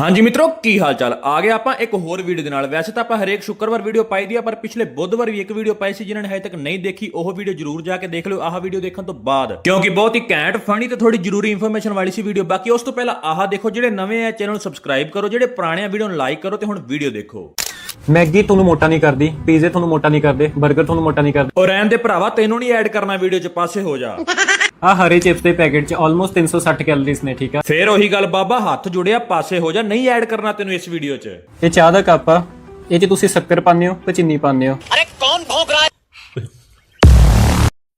ਹਾਂਜੀ ਮਿੱਤਰੋ ਕੀ ਹਾਲ ਚਾਲ ਆ ਗਏ ਆਪਾਂ ਇੱਕ ਹੋਰ ਵੀਡੀਓ ਦੇ ਨਾਲ। ਵੈਸੇ ਤਾਂ ਆਪਾਂ ਹਰੇਕ ਸ਼ੁੱਕਰਵਾਰ ਵੀਡੀਓ ਪਾਈ ਦੀ ਆ ਪਰ ਪਿਛਲੇ ਬੁੱਧਵਾਰ ਵੀ ਇੱਕ ਵੀਡੀਓ ਪਾਈ ਸੀ ਜਿਨ੍ਹਾਂ ਨੇ ਹਜੇ ਤੱਕ ਨਹੀਂ ਦੇਖੀ ਉਹ ਵੀਡੀਓ ਜਰੂਰ ਜਾ ਕੇ ਦੇਖ ਲਿਓ। ਆਹ ਵੀਡੀਓ ਦੇਖਣ ਤੋਂ ਬਾਅਦ। ਕਿਉਂਕਿ ਬਹੁਤ ਹੀ ਘੈਂਟ ਫਨੀ ਤੇ ਥੋੜੀ ਜ਼ਰੂਰੀ ਇਨਫੋਰਮੇਸ਼ਨ ਵਾਲੀ ਸੀ ਵੀਡੀਓ। ਬਾਕੀ ਉਸ ਤੋਂ ਪਹਿਲਾਂ ਆਹ ਦੇਖੋ ਜਿਹੜੇ ਨਵੇਂ ਆ ਚੈਨਲ ਨੂੰ ਸਬਸਕ੍ਰਾਈਬ ਕਰੋ ਜਿਹੜੇ ਪੁਰਾਣੀਆਂ ਵੀਡੀਓ ਨੂੰ ਲਾਈਕ ਕਰੋ ਤੇ ਹੁਣ ਵੀਡੀਓ ਦੇਖੋ। ਮੈਗੀ ਤੁਹਾਨੂੰ ਮੋਟਾ ਨਹੀਂ ਕਰਦੀ ਪੀਜ਼ੇ ਤੁਹਾਨੂੰ ਮੋਟਾ ਨਹੀਂ ਕਰਦੇ 버ਗਰ ਤੁਹਾਨੂੰ ਮੋਟਾ ਨਹੀਂ ਕਰਦੇ। ਔਰ ਰਹਿਣ ਦੇ ਭਰਾਵਾ ਤੈਨੂੰ ਨਹੀਂ ਐਡ ਕਰਨਾ ਵੀਡੀਓ 'ਚ ਪਾਸੇ ਹੋ ਜਾ। ਆ ਹਰੇ ਚਿਪਸ ਦੇ ਪੈਕੇਟ 'ਚ ਆਲਮੋਸਟ 360 ਕੈਲਰੀਜ਼ ਨੇ ਠੀਕ ਆ? ਫੇਰ ਉਹੀ ਗੱਲ ਬਾਬਾ ਹੱਥ ਜੁੜਿਆ ਪਾਸੇ ਹੋ ਜਾ ਨਹੀਂ ਐਡ ਕਰਨਾ ਤੈਨੂੰ ਇਸ ਵੀਡੀਓ 'ਚ। ਇਹ ਚਾਹ ਦਾ ਕੱਪ ਆ। ਇਹ 'ਚ ਤੁਸੀਂ ਸ਼ੱਕਰ ਪਾਉਂਦੇ ਹੋ ਤੇ ਚੀਨੀ ਪਾਉਂਦੇ ਹੋ।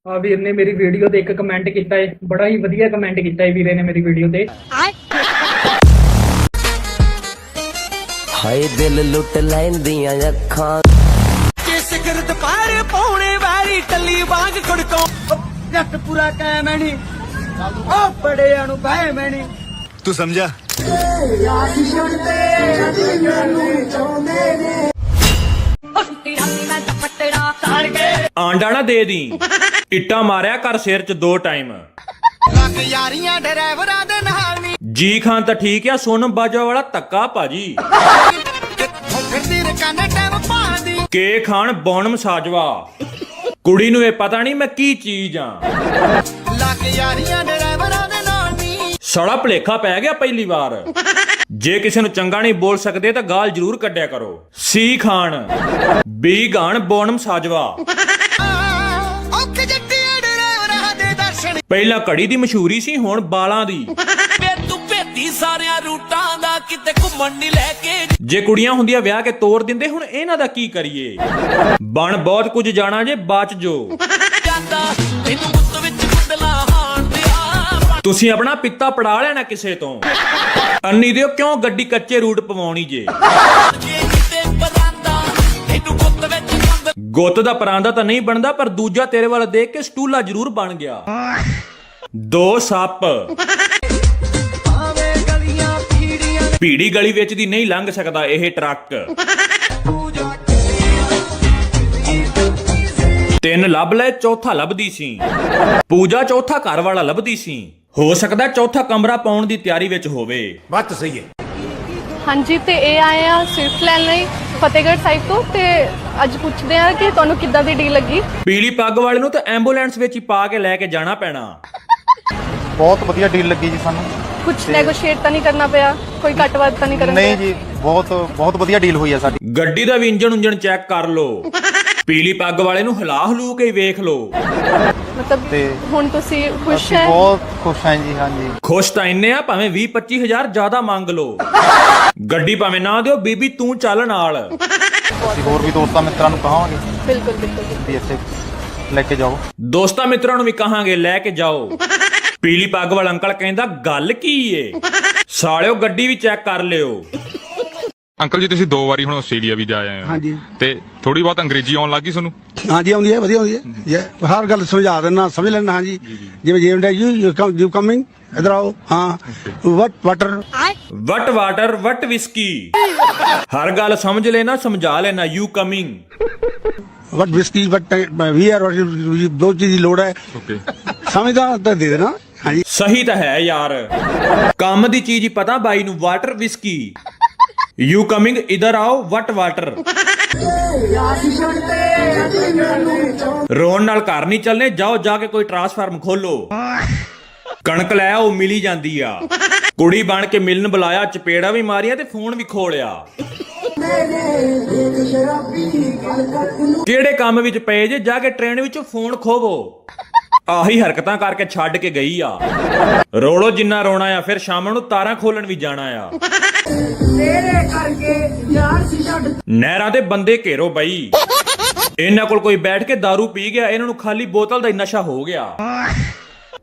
ਆ ਵੀਰ ਨੇ ਮੇਰੀ ਵੀਡੀਓ ਤੇ ਇੱਕ ਕਮੈਂਟ ਕੀਤਾ ਏ ਬੜਾ ਹੀ ਵਧੀਆ ਕਮੈਂਟ ਕੀਤਾ ਏ ਵੀਰੇ ਨੇ ਮੇਰੀ ਵੀਡੀਓ ਤੇ। ਹਾਏ ਦਿਲ ਲੁੱਟ ਲੈਂਦੀਆਂ ਅੱਖਾਂ। ਕਿ ਸਿਗਰਟ ਪਾਰ ਪੌਣੇ ਵਾਲੀ ਟੱਲੀ ਵਾਂਗ ਖੜਕੋ। ਪ੍ਰੋਜੈਕਟ ਪੂਰਾ ਕਾਇਮ ਹੈ ਨਹੀਂ। ਆ ਬੜਿਆਂ ਨੂੰ ਭਾਏ ਮੈਂ ਨਹੀਂ। ਤੂੰ ਸਮਝਾ। ਆਂਡਾ ਨਾ ਦੇ ਦੀ। ਇੱਟਾਂ ਮਾਰਿਆ ਕਰ ਸਿਰ 'ਚ ਦੋ ਟਾਈਮ। ਲੱਗ ਯਾਰੀਆਂ ਡਰਾਈਵਰਾਂ ਦੇ ਨਾਲ ਨਹੀਂ ਜੀ ਖਾਂ ਤਾਂ ਠੀਕ ਆ ਸੁਣ ਬਾਜਾ ਵਾਲਾ ਤੱਕਾ ਭਾਜੀ। ਕੇ ਖਾਨ ਬੌਨਮ ਸਾਜਵਾ। ਕੁੜੀ ਨੂੰ ਇਹ ਪਤਾ ਨਹੀਂ ਮੈਂ ਕੀ ਚੀਜ਼ ਆ। ਲੱਗ ਯਾਰੀਆਂ ਡਰਾਈਵਰਾਂ ਦੇ ਨਾਲ ਨਹੀਂ ਸੜਾ ਭਲੇਖਾ ਪੈ ਗਿਆ ਪਹਿਲੀ ਵਾਰ। ਜੇ ਕਿਸੇ ਨੂੰ ਚੰਗਾ ਨਹੀਂ ਬੋਲ ਸਕਦੇ ਤਾਂ ਗਾਲ ਜ਼ਰੂਰ ਕੱਢਿਆ ਕਰੋ। ਸੀ ਖਾਨ ਬੀ ਗਾਨ ਬੌਨਮ ਸਾਜਵਾ। ਔਖ ਜੱਟੀਆਂ ਡਰਾਈਵਰਾਂ ਦੇ ਦਰਸ਼ਨ। ਪਹਿਲਾਂ ਘੜੀ ਦੀ ਮਸ਼ਹੂਰੀ ਸੀ ਹੁਣ ਬਾਲਾਂ ਦੀ। ਭੇਤੀ ਸਾਰਿਆਂ ਰੂਟਾਂ ਦਾ ਕਿਤੇ ਘੁੰਮਣ ਨਹੀਂ ਲੈ ਕੇ ਜੇ ਕੁੜੀਆਂ ਹੁੰਦੀਆਂ ਵਿਆਹ ਕੇ ਤੋੜ ਦਿੰਦੇ ਹੁਣ ਇਹਨਾਂ ਦਾ ਕੀ ਕਰੀਏ? ਬਣ ਬਹੁਤ ਕੁਝ ਜਾਣਾ ਜੇ ਬਾਚ ਜੋ। ਜਾਂਦਾ ਤੈਨੂੰ ਮੁੱਤ ਵਿੱਚ ਬਦਲਾ ਹਾਣ ਦਿਆ। ਤੁਸੀਂ ਆਪਣਾ ਪਿੱਤਾ ਪੜਾ ਲੈਣਾ ਕਿਸੇ ਤੋਂ। ਅੰਨੀ ਦਿਓ ਕਿਉਂ ਗੱਡੀ ਕੱਚੇ ਰੂਟ ਪਵਾਉਣੀ ਜੇ? ਗੁੱਤ ਦਾ ਪਰਾਂਦਾ ਤਾਂ ਨਹੀਂ ਬਣਦਾ ਪਰ ਦੂਜਾ ਤੇਰੇ ਵੱਲ ਦੇਖ ਕੇ ਸਟੂਲਾ ਜ਼ਰੂਰ ਬਣ ਗਿਆ। ਦੋ ਸੱਪ। ਭੀੜੀ ਗਲੀ ਵਿੱਚ ਦੀ ਨਹੀਂ ਲੰਘ ਸਕਦਾ ਇਹ ਟਰੱਕ। ਤਿੰਨ ਲੱਭ ਲਏ ਚੌਥਾ ਲੱਭਦੀ ਸੀ। ਪੂਜਾ ਚੌਥਾ ਘਰ ਵਾਲਾ ਲੱਭਦੀ ਸੀ। ਹੋ ਸਕਦਾ ਚੌਥਾ ਕਮਰਾ ਪਾਉਣ ਦੀ ਤਿਆਰੀ ਵਿੱਚ ਹੋਵੇ। ਹਾਂਜੀ ਤੇ ਇਹ ਆਏ ਆ ਸਵਿਫਟ ਲੈਣ ਲਈ ਫਤਿਹਗੜ੍ਹ ਸਾਹਿਬ ਤੋਂ ਤੇ ਅੱਜ ਪੁੱਛਦੇ ਆ ਕਿ ਤੁਹਾਨੂੰ ਕਿੱਦਾਂ ਦੀ ਡੀਲ ਲੱਗੀ? ਪੀਲੀ ਪੱਗ ਵਾਲੇ ਨੂੰ ਤਾਂ ਐਂਬੂਲੈਂਸ ਵਿੱਚ ਹੀ ਪਾ ਕੇ ਲੈ ਕੇ ਜਾਣਾ ਪੈਣਾ। ਬਹੁਤ ਵਧੀਆ ਡੀਲ ਲੱਗੀ ਜੀ ਸਾਨੂੰ। ਕੁਝ ਨੈਗੋਸ਼ੀਏਟ ਤਾਂ ਨਹੀਂ ਕਰਨਾ ਪਿਆ? ਕੋਈ ਘੱਟ ਵੱਧ ਤਾਂ ਨਹੀਂ ਕਰਨ ਨਹੀਂ ਜੀ ਬਹੁਤ ਬਹੁਤ ਵਧੀਆ ਡੀਲ ਹੋਈ ਆ ਸਾਡੀ। ਗੱਡੀ ਦਾ ਵੀ ਇੰਜਣ ਉਂਜਣ ਚੈੱਕ ਕਰ ਲਓ। ਪੀਲੀ ਪੱਗ ਵਾਲੇ ਨੂੰ ਹਿਲਾ ਹਲੂ ਕੇ ਹੀ ਵੇਖ ਲਓ। ਮਤਲਬ ਤੇ ਹੁਣ ਤੁਸੀਂ ਖੁਸ਼ ਹੈ? ਬਹੁਤ ਖੁਸ਼ ਹਾਂ ਜੀ ਹਾਂਜੀ। ਖੁਸ਼ ਤਾਂ ਇੰਨੇ ਆ ਭਾਵੇਂ 20 25000 ਜ਼ਿਆਦਾ ਮੰਗ ਲਓ। ਗੱਡੀ ਭਾਵੇਂ ਨਾ ਦਿਓ ਬੀਬੀ ਤੂੰ ਚੱਲ ਨਾਲ। ਅਸੀਂ ਹੋਰ ਵੀ ਦੋਸਤਾਂ ਮਿੱਤਰਾਂ ਨੂੰ ਕਹਾਂਗੇ ਬਿਲਕੁਲ ਬਿਲਕੁਲ। ਵੀ ਇੱਥੇ ਲੈ ਕੇ ਜਾਓ। ਦੋਸਤਾਂ ਮਿੱਤਰਾਂ ਨੂੰ ਵੀ ਕਹਾਂਗੇ ਲੈ ਕੇ ਜਾਓ। ਪੀਲੀ ਪੱਗ ਵਾਲਾ ਅੰਕਲ ਕਹਿੰਦਾ ਗੱਲ ਕੀ ਏ? ਸਾਲਿਓ ਗੱਡੀ ਵੀ ਚੈੱਕ ਕਰ ਲਿਓ। ਅੰਕਲ ਜੀ ਤੁਸੀਂ ਦੋ ਵਾਰੀ ਹੁਣ ਆਸਟ੍ਰੇਲੀਆ ਵੀ ਜਾ ਆਏ ਹੋ। ਹਾਂਜੀ। ਤੇ ਥੋੜੀ ਬਹੁਤ ਅੰਗਰੇਜ਼ੀ ਆਉਣ ਲੱਗੀ ਤੁਹਾਨੂੰ? ਹਾਂਜੀ ਆਉਂਦੀ ਹੈ ਵਧੀਆ ਆਉਂਦੀ ਹੈ। ਜੇ ਹਰ ਗੱਲ ਸਮਝਾ ਦੇਣਾ ਸਮਝ ਲੈਣਾ ਹਾਂਜੀ। ਜਿਵੇਂ ਜਿਵੇਂ you you come you coming ਇਧਰ ਆਓ। ਹਾਂ। What water what water what whisky ਹਰ ਗੱਲ ਸਮਝ ਲੈਣਾ ਸਮਝਾ ਲੈਣਾ you coming what whisky what we R ਦੋ ਚੀਜ਼ ਦੀ ਲੋੜ ਹੈ। ਓਕੇ ਸਮਝਦਾ ਤਾਂ ਦੇ ਦੇਣਾ। ਹਾਂਜੀ। ਸਹੀ ਤਾਂ ਹੈ ਯਾਰ। ਕੰਮ ਦੀ ਚੀਜ਼ ਹੀ ਪਤਾ ਬਾਈ ਨੂੰ ਵਾਟਰ ਵਿਸਕੀ ਯੂ ਕਮਿੰਗ ਇਧਰ ਆਓ ਵਟ ਵਾਟਰ ਰੋਣ ਨਾਲ ਘਰ ਨਹੀਂ ਚੱਲਨੇ, ਜਾਓ, ਜਾ ਕੇ ਕੋਈ ਟਰਾਂਸਫਾਰਮ ਖੋਲੋ। ਕਣਕ ਲੈ ਉਹ ਮਿਲੀ ਜਾਂਦੀ ਆ। ਕੁੜੀ ਬਣ ਕੇ ਮਿਲਣ ਬੁਲਾਇਆ, ਚਪੇੜਾ ਵੀ ਮਾਰਿਆ ਤੇ ਫੋਨ ਵੀ ਖੋਲਿਆ। ਕਿਹੜੇ ਕੰਮ ਵਿੱਚ ਪਏ ਜੇ, ਜਾ ਕੇ ਟ੍ਰੇਨ ਵਿੱਚੋਂ ਫੋਨ ਖੋਵੋ। ਆਹੀ ਹਰਕਤਾਂ ਕਰਕੇ ਛੱਡ ਕੇ ਗਈ ਆ। ਰੋਲੋ ਜਿੰਨਾ ਰੋਣਾ ਆ ਫਿਰ ਸ਼ਾਮ ਨੂੰ ਤਾਰਾਂ ਖੋਲਣ ਵੀ ਜਾਣਾ ਆ। ਨਹਿਰਾਂ ਦੇ ਬੰਦੇ ਘੇਰੋ ਬਈ। ਇਹਨਾਂ ਕੋਲ ਕੋਈ ਬੈਠ ਕੇ दारू ਪੀ ਗਿਆ ਇਹਨਾਂ ਨੂੰ ਖਾਲੀ ਬੋਤਲ ਦਾ ਹੀ ਨਸ਼ਾ ਹੋ ਗਿਆ।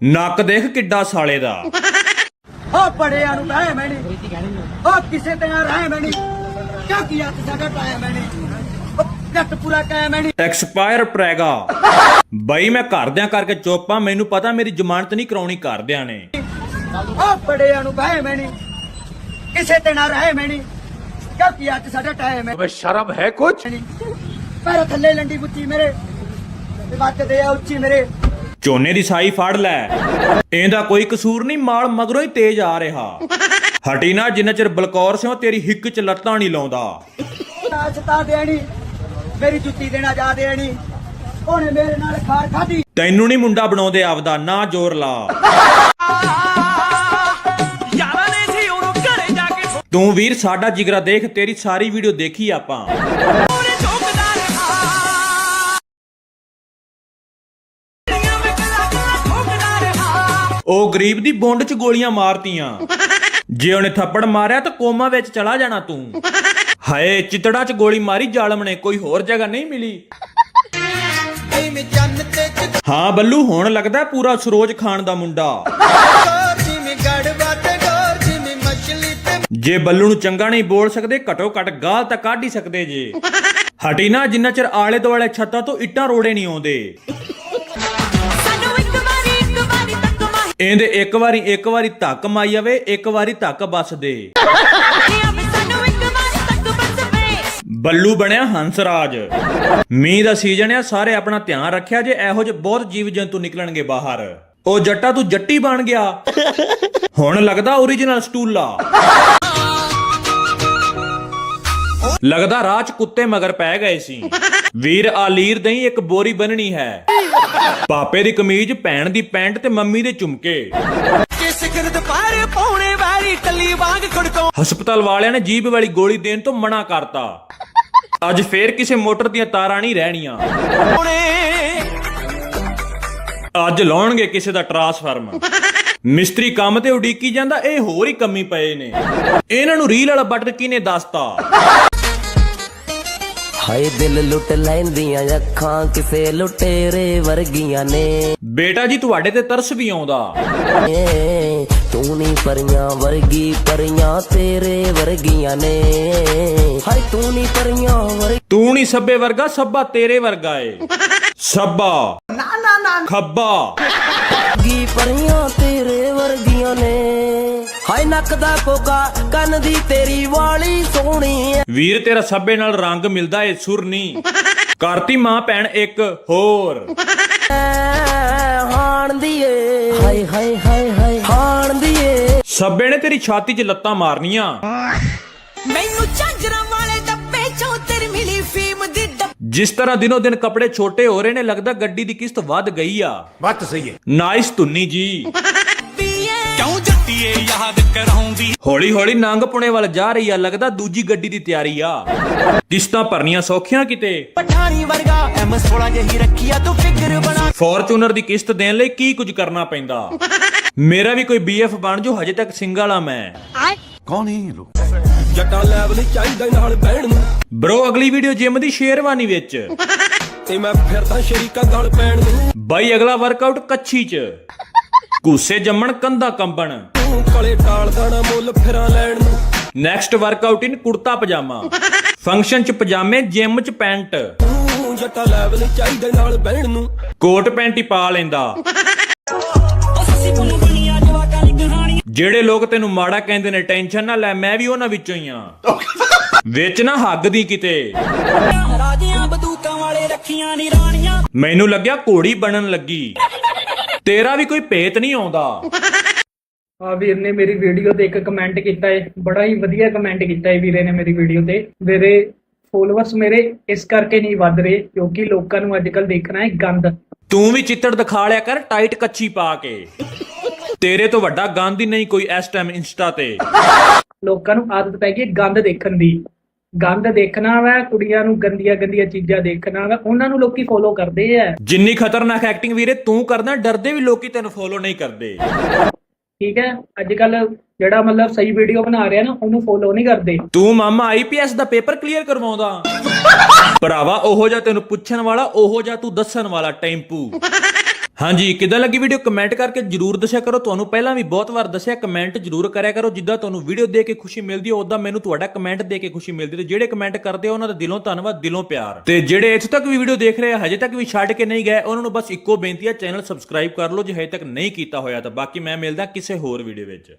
ਨੱਕ ਦੇਖ ਕਿੱਡਾ ਸਾਲੇ ਦਾ। ਉਹ ਬੜਿਆਂ ਨੂੰ ਬਹਿ ਮੈਣੀ ਉਹ ਕਿਸੇ ਤੇ ਰਹਿ ਮੈਣੀ ਕਿਉਂ ਕੀ ਹੱਥ ਸਾਡਾ ਪਾਇਆ ਮੈਣੀ ਜੱਟ ਪੂਰਾ ਕਹਿ ਮੈਣੀ ਐਕਸਪਾਇਰ ਪ੍ਰੈਗਾ ਬਈ ਮੈਂ ਘਰਦਿਆਂ ਕਰਕੇ ਚੁੱਪਾਂ ਮੈਨੂੰ ਪਤਾ ਮੇਰੀ ਜ਼ਮਾਨਤ ਨਹੀਂ ਕਰਾਉਣੀ ਘਰਦਿਆਂ ਨੇ। ਉਹ ਬੜਿਆਂ ਨੂੰ ਬਹਿ ਮੈਣੀ ਕਿਸੇ ਤੇ ਨਾ ਰਹਿ ਮੈਣੀ ਕਿਉਂ ਕੀ ਹੱਥ ਸਾਡਾ ਟਾਇਆ ਮੈਂ ਸ਼ਰਮ ਹੈ ਕੁਛ? ਪਰ ਥੱਲੇ ਲੰਡੀ ਬੁੱਤੀ ਮੇਰੇ। ਤੇ ਵੱਜਦੇ ਆ ਉੱਚੀ ਮੇਰੇ। ਝੋਨੇ ਦੀ ਸਾਈ ਫੜ ਲੈ। ਇਹਦਾ ਕੋਈ ਕਸੂਰ ਨਹੀਂ ਮਾਲ ਮਗਰੋਂ ਹੀ ਤੇਜ਼ ਆ ਰਿਹਾ। ਹਟੀ ਨਾ ਜਿੰਨਾ ਚਿਰ ਬਲਕੌਰ ਸਿਓ ਤੇਰੀ ਹਿੱਕ 'ਚ ਲੱਤਾਂ ਨਹੀਂ ਲਾਉਂਦਾ। ਨਾਚ ਤਾਂ ਦੇਣੀ। ਮੇਰੀ ਜੁੱਤੀ ਦੇਣਾ ਜਾ ਦੇਣੀ। ਉਹਨੇ ਮੇਰੇ ਨਾਲ ਖਾਰ ਖਾਦੀ ਤੈਨੂੰ ਨਹੀਂ ਮੁੰਡਾ ਬਣਾਉਂਦੇ ਆਪਦਾ ਨਾ ਜ਼ੋਰ ਲਾ। ਯਾਰਾਂ ਨੇ ਸੀ ਉਹਨੂੰ ਘਰੇ ਜਾ ਕੇ ਤੂੰ ਵੀਰ ਸਾਡਾ ਜਿਗਰਾ ਦੇਖ ਤੇਰੀ ਸਾਰੀ ਵੀਡੀਓ ਦੇਖੀ ਆਪਾਂ। ਉਹ ਗਰੀਬ ਦੀ ਬੁੰਡ 'ਚ ਗੋਲੀਆਂ ਮਾਰਤੀਆਂ। ਜੇ ਉਹਨੇ ਥੱਪੜ ਮਾਰਿਆ ਤਾਂ ਕੋਮਾ ਵਿੱਚ ਚਲਾ ਜਾਣਾ ਤੂੰ। ਹਾਏ, ਚਿਤੜਾ 'ਚ ਗੋਲੀ ਮਾਰੀ, ਜ਼ਾਲਮ ਨੇ, ਕੋਈ ਹੋਰ ਜਗ੍ਹਾ ਨਹੀਂ ਮਿਲੀ। ਹਾਂ, ਬੱਲੂ, ਹੁਣ ਲੱਗਦਾ ਪੂਰਾ ਸਰੋਜ ਖਾਨ ਦਾ ਮੁੰਡਾ। ਜੇ ਬੱਲੂ ਨੂੰ ਚੰਗਾ ਨਹੀਂ ਬੋਲ ਸਕਦੇ, ਘਟੋ ਘਟ ਗਾਲ ਤਾਂ ਕੱਢ ਹੀ ਸਕਦੇ ਜੇ। ਹਟੀ ਨਾ, ਜਿੰਨਾ ਚਿਰ ਆਲੇ ਦੁਆਲੇ ਛੱਤਾਂ ਤੋਂ ਇੱਟਾਂ ਰੋੜੇ ਨਹੀਂ ਆਉਂਦੇ। ਸਾਨੂੰ ਇੱਕ ਵਾਰੀ ਇੱਕ ਵਾਰੀ ਤੱਕ ਇਹਦੇ ਇੱਕ ਵਾਰੀ ਇੱਕ ਵਾਰੀ ਧੱਕ ਮਾਈ ਜਾਵੇ, ਇੱਕ ਵਾਰੀ ਧੱਕ ਬੱਸ ਦੇ। ਆਵੇ ਬੱਲੂ ਬਣਿਆ ਹੰਸਰਾਜ। ਮੀਂਹ ਦਾ ਸੀਜ਼ਨ ਆ, ਸਾਰੇ ਆਪਣਾ ਧਿਆਨ ਰੱਖਿਆ ਜੇ ਇਹੋ ਜਿਹੇ ਬਹੁਤ ਜੀਵ ਜੰਤੂ ਨਿਕਲਣਗੇ ਬਾਹਰ। ਉਹ ਜੱਟਾ ਤੂੰ ਜੱਟੀ ਬਣ ਗਿਆ। ਹੁਣ ਲੱਗਦਾ origignal ਸਟੂਲਾ ਲੱਗਦਾ ਰਾਹ 'ਚ ਕੁੱਤੇ ਮਗਰ ਪੈ ਗਏ ਸੀ। ਵੀਰ ਆਲੀਰ ਦਹੀਂ ਇੱਕ ਬੋਰੀ ਬੰਨਣੀ ਹੈ। ਪਾਪੇ ਦੀ ਕਮੀਜ਼, ਭੈਣ ਦੀ ਪੈਂਟ ਤੇ ਮੰਮੀ ਦੇ ਝੁਮਕੇ। ਹਸਪਤਾਲ ਵਾਲਿਆਂ ਨੇ ਜੀਬ ਵਾਲੀ ਗੋਲੀ ਦੇਣ ਤੋਂ ਮਨਾ ਕਰਤਾ। ਅੱਜ ਫੇਰ ਕਿਸੇ ਮੋਟਰ ਦੀਆਂ ਤਾਰਾਂ ਨਹੀਂ ਰਹਿਣੀਆਂ। ਅੱਜ ਲਾਉਣਗੇ ਕਿਸੇ ਦਾ ਟਰਾਂਸਫਾਰਮ ਮਿਸਤਰੀ ਕੰਮ ਤੇ ਉਡੀਕੀ ਜਾਂਦਾ ਇਹ ਹੋਰ ਹੀ ਕੰਮੀ ਪਏ ਨੇ। ਇਹਨਾਂ ਨੂੰ ਰੀਲ ਵਾਲਾ ਬਟਨ ਕਿਹਨੇ ਦੱਸਤਾ? ਹਾਏ ਦਿਲ ਲੁੱਟ ਲੈਂਦੀਆਂ ਅੱਖਾਂ ਕਿਸੇ ਲੁਟੇਰੇ ਵਰਗੀਆਂ ਨੇ। ਬੇਟਾ ਜੀ ਤੁਹਾਡੇ ਤੇ ਤਰਸ ਵੀ ਆਉਂਦਾ। ਤੂੰ ਨਹੀਂ ਪਰੀਆਂ ਵਰਗੀ ਪਰੀਆਂ ਤੇਰੇ ਵਰਗੀਆਂ ਨੇ। ਹਾਏ ਤੂੰ ਨਹੀਂ ਪਰੀਆਂ ਵਰਗੀ ਤੂੰ ਨਹੀਂ ਸੱਬੇ ਵਰਗਾ ਸੱਬਾ ਤੇਰੇ ਵਰਗਾ ਏ। ਸੱਬਾ। ਨਾ ਨਾ ਨਾ। ਖੱਬਾ। ਪਰੀਆਂ ਤੇਰੇ ਵਰਗੀਆਂ ਨੇ। ਹਾਏ ਨੱਕ ਦਾ ਪੋਗਾ ਕੰਨ ਦੀ ਤੇਰੀ ਵਾਲੀ ਸੋਹਣੀ ਐ ਵੀਰ ਤੇਰਾ ਸੱਬੇ ਨਾਲ ਰੰਗ ਮਿਲਦਾ ਏ ਸੁਰ ਨਹੀਂ ਕਰਤੀ ਮਾਂ ਭੈਣ ਇੱਕ ਹੋਰ। ਹਾਣ ਦੀ ਏ। ਹਾਏ ਹਾਏ ਹਾਏ। ਏ ਸੱਬੇ ਨੇ ਤੇਰੀ ਛਾਤੀ 'ਚ ਲੱਤਾਂ ਮਾਰਨੀਆਂ। ਮੈਨੂੰ ਝਾਂਜਰਾਂ ਵਾਲੇ ਡੱਬੇ ਚੋਂ ਤੇਰੀ ਮਿਲੀ ਫੀਮ ਦੀ ਡੱਬੀ ਜਿਸ ਤਰ੍ਹਾਂ ਦਿਨੋ ਦਿਨ ਕੱਪੜੇ ਛੋਟੇ ਹੋ ਰਹੇ ਨੇ ਲੱਗਦਾ ਗੱਡੀ ਦੀ ਕਿਸ਼ਤ ਵੱਧ ਗਈ ਆ। ਬਾਤ ਸਹੀ ਹੈ। ਨਾਈਸ ਧੁੰਨੀ ਜੀ। ਏ ਕਿਉਂ ਜੱਟੀਏ ਯਾਦ ਕਰਾਉਂਦੀ। ਹੌਲੀ ਹੌਲੀ ਨੰਗ ਪੁਣੇ ਵੱਲ ਜਾ ਰਹੀ ਆ ਲੱਗਦਾ ਦੂਜੀ ਗੱਡੀ ਦੀ ਤਿਆਰੀ ਆ। ਕਿਸ਼ਤਾਂ ਭਰਨੀਆਂ ਸੌਖੀਆਂ ਕਿਤੇ। ਪਠਾਣੀ ਵਰਗਾ ਐਮ 16 ਜਿਹੀ ਰੱਖਿਆ ਤੂੰ ਫਿਕਰ ਬਣਾ ਫੋਰਚੂਨਰ ਦੀ ਕਿਸ਼ਤ ਦੇਣ ਲਈ ਕੀ ਕੁਝ ਕਰਨਾ ਪੈਂਦਾ? ਮੇਰਾ ਵੀ ਕੋਈ ਬੀਐਫ ਬਣ ਜੋ ਹਜੇ ਤੱਕ ਸਿੰਗਲ ਆ ਮੈਂ। ਜੱਟਾ ਲੈਵਲ ਚਾਹੀਦਾ ਨਾਲ ਬਹਿਣ ਨੂੰ। ਬ్రో ਅਗਲੀ ਵੀਡੀਓ ਜਿਮ ਦੀ ਸ਼ੇਰਵਾਨੀ ਵਿੱਚ। ਤੇ ਮੈਂ ਫਿਰਦਾ ਸ਼ਰੀਕਾ ਗਲ ਪੈਣ ਨੂੰ। ਬਾਈ ਅਗਲਾ ਵਰਕਆਊਟ ਕੱਛੀ 'ਚ। ਘੂਸੇ ਜੰਮਣ ਕੰਧਾ ਕੰਬਣ। ਤੂੰ ਕਲੇ ਟਾਲਦਾ ਨਾ ਮੁੱਲ ਫਿਰਾਂ ਲੈਣ ਨੂੰ। Next workout in kurta pyjama. Function 'ਚ ਪਜਾਮੇ ਜਿਮ 'ਚ ਪੈਂਟ। ਤੂੰ ਜੱਟਾ ਲੈਵਲ ਚਾਹੀਦਾ ਨਾਲ ਬਹਿਣ ਨੂੰ। ਕੋਟ ਪੈਂਟ ਹੀ ਪਾ ਲੈਂਦਾ। ਜਿਹੜੇ ਲੋਕ ਤੈਨੂੰ ਮਾੜਾ ਕਹਿੰਦੇ ਨੇ ਟੈਨਸ਼ਨ ਨਾ ਲੈ ਮੈਂ ਵੀ ਉਹਨਾਂ ਵਿੱਚੋਂ ਹੀ ਆ ਵਿੱਚ ਨਾ ਹੱਗਦੀ ਕਿਤੇ। ਰਾਜਿਆਂ ਬਦੂਕਾਂ ਵਾਲੇ ਰੱਖੀਆਂ ਨੀ ਰਾਣੀਆਂ। ਮੈਨੂੰ ਲੱਗਿਆ ਘੋੜੀ ਬਣਨ ਲੱਗੀ। ਤੇਰਾ ਵੀ ਕੋਈ ਭੇਤ ਨਹੀਂ ਆਉਂਦਾ। ਆ ਵੀਰ ਨੇ ਮੇਰੀ ਵੀਡੀਓ ਤੇ ਇੱਕ ਕਮੈਂਟ ਕੀਤਾ ਏ ਬੜਾ ਹੀ ਵਧੀਆ ਕਮੈਂਟ ਕੀਤਾ ਏ ਵੀਰੇ ਨੇ ਮੇਰੀ ਵੀਡੀਓ ਤੇ। ਮੇਰੇ ਫੋਲੋਅਰਸ ਮੇਰੇ ਇਸ ਕਰਕੇ ਨਹੀਂ ਵੱਧ ਰਹੇ ਕਿਉਂਕਿ ਲੋਕਾਂ ਨੂੰ ਅੱਜਕੱਲ ਦੇਖਣਾ ਹੈ ਗੰਦ। ਤੂੰ ਵੀ ਚਿੱਤੜ ਦਿਖਾ ਲਿਆ ਕਰ ਟਾਈਟ ਕੱਚੀ ਪਾ ਕੇ। ਤੇਰੇ ਤੋਂ ਵੱਡਾ ਗਾਂਧੀ ਨਹੀਂ ਕੋਈ ਇਸ ਟਾਈਮ ਇੰਸਟਾ ਤੇ। ਲੋਕਾਂ ਨੂੰ ਆਦਤ ਪੈ ਗਈ ਹੈ ਗੰਦ ਦੇਖਣ ਦੀ। ਗੰਦ ਦੇਖਣਾ ਵਾ ਕੁੜੀਆਂ ਨੂੰ ਗੰਦੀਆਂ ਗੰਦੀਆਂ ਚੀਜ਼ਾਂ ਦੇਖਣਾ ਵਾ ਉਹਨਾਂ ਨੂੰ ਲੋਕੀ ਫੋਲੋ ਕਰਦੇ ਆ। ਜਿੰਨੀ ਖਤਰਨਾਕ ਐਕਟਿੰਗ ਵੀਰੇ ਤੂੰ ਕਰਦਾ ਡਰਦੇ ਵੀ ਲੋਕੀ ਤੈਨੂੰ ਫੋਲੋ ਨਹੀਂ ਕਰਦੇ। ਠੀਕ ਹੈ ਅੱਜ ਕੱਲ ਜਿਹੜਾ ਮਤਲਬ ਸਹੀ ਵੀਡੀਓ ਬਣਾ ਰਿਹਾ ਨਾ ਉਹਨੂੰ ਫੋਲੋ ਨਹੀਂ ਕਰਦੇ। ਤੂੰ ਮਾਮਾ ਆਈਪੀਐਸ ਦਾ ਪੇਪਰ ਕਲੀਅਰ ਕਰਵਾਉਂਦਾ। ਭਰਾਵਾ ਉਹੋ ਜਿਹਾ ਤੈਨੂੰ ਪੁੱਛਣ ਵਾਲਾ ਉਹੋ ਜਿਹਾ ਤੂੰ ਦੱਸਣ ਵਾਲਾ ਟੈਂਪੂ। ਹਾਂਜੀ, ਕਿਦਾਂ ਲੱਗੀ ਵੀਡੀਓ ਕਮੈਂਟ ਕਰਕੇ ਜਰੂਰ ਦੱਸਿਆ ਕਰੋ। ਤੁਹਾਨੂੰ ਪਹਿਲਾਂ ਵੀ ਬਹੁਤ ਵਾਰ ਦੱਸਿਆ ਕਮੈਂਟ ਜਰੂਰ ਕਰਿਆ ਕਰੋ। ਜਿੱਦਾਂ ਤੁਹਾਨੂੰ ਵੀਡੀਓ ਦੇਖ ਕੇ ਖੁਸ਼ੀ ਮਿਲਦੀ ਹੈ ਉਦਾਂ ਮੈਨੂੰ ਤੁਹਾਡਾ ਕਮੈਂਟ ਦੇ ਕੇ ਖੁਸ਼ੀ ਮਿਲਦੀ ਹੈ। ਤੇ ਜਿਹੜੇ ਕਮੈਂਟ ਕਰਦੇ ਆ ਉਹਨਾਂ ਦਾ ਦਿਲੋਂ ਧੰਨਵਾਦ, ਦਿਲੋਂ ਪਿਆਰ। ਤੇ ਜਿਹੜੇ ਇੱਥੇ ਤੱਕ ਵੀ ਵੀਡੀਓ ਦੇਖ ਰਹੇ ਆ, ਹਜੇ ਤੱਕ ਵੀ ਛੱਡ ਕੇ ਨਹੀਂ ਗਏ, ਉਹਨਾਂ ਨੂੰ ਬਸ ਇੱਕੋ ਬੇਨਤੀ ਹੈ, ਚੈਨਲ ਸਬਸਕ੍ਰਾਈਬ ਕਰ ਲਓ ਜੇ ਹਜੇ ਤੱਕ ਨਹੀਂ ਕੀਤਾ ਹੋਇਆ ਤਾਂ। ਬਾਕੀ ਮੈਂ ਮਿਲਦਾ ਕਿਸੇ ਹੋਰ ਵੀਡੀਓ ਵਿੱਚ।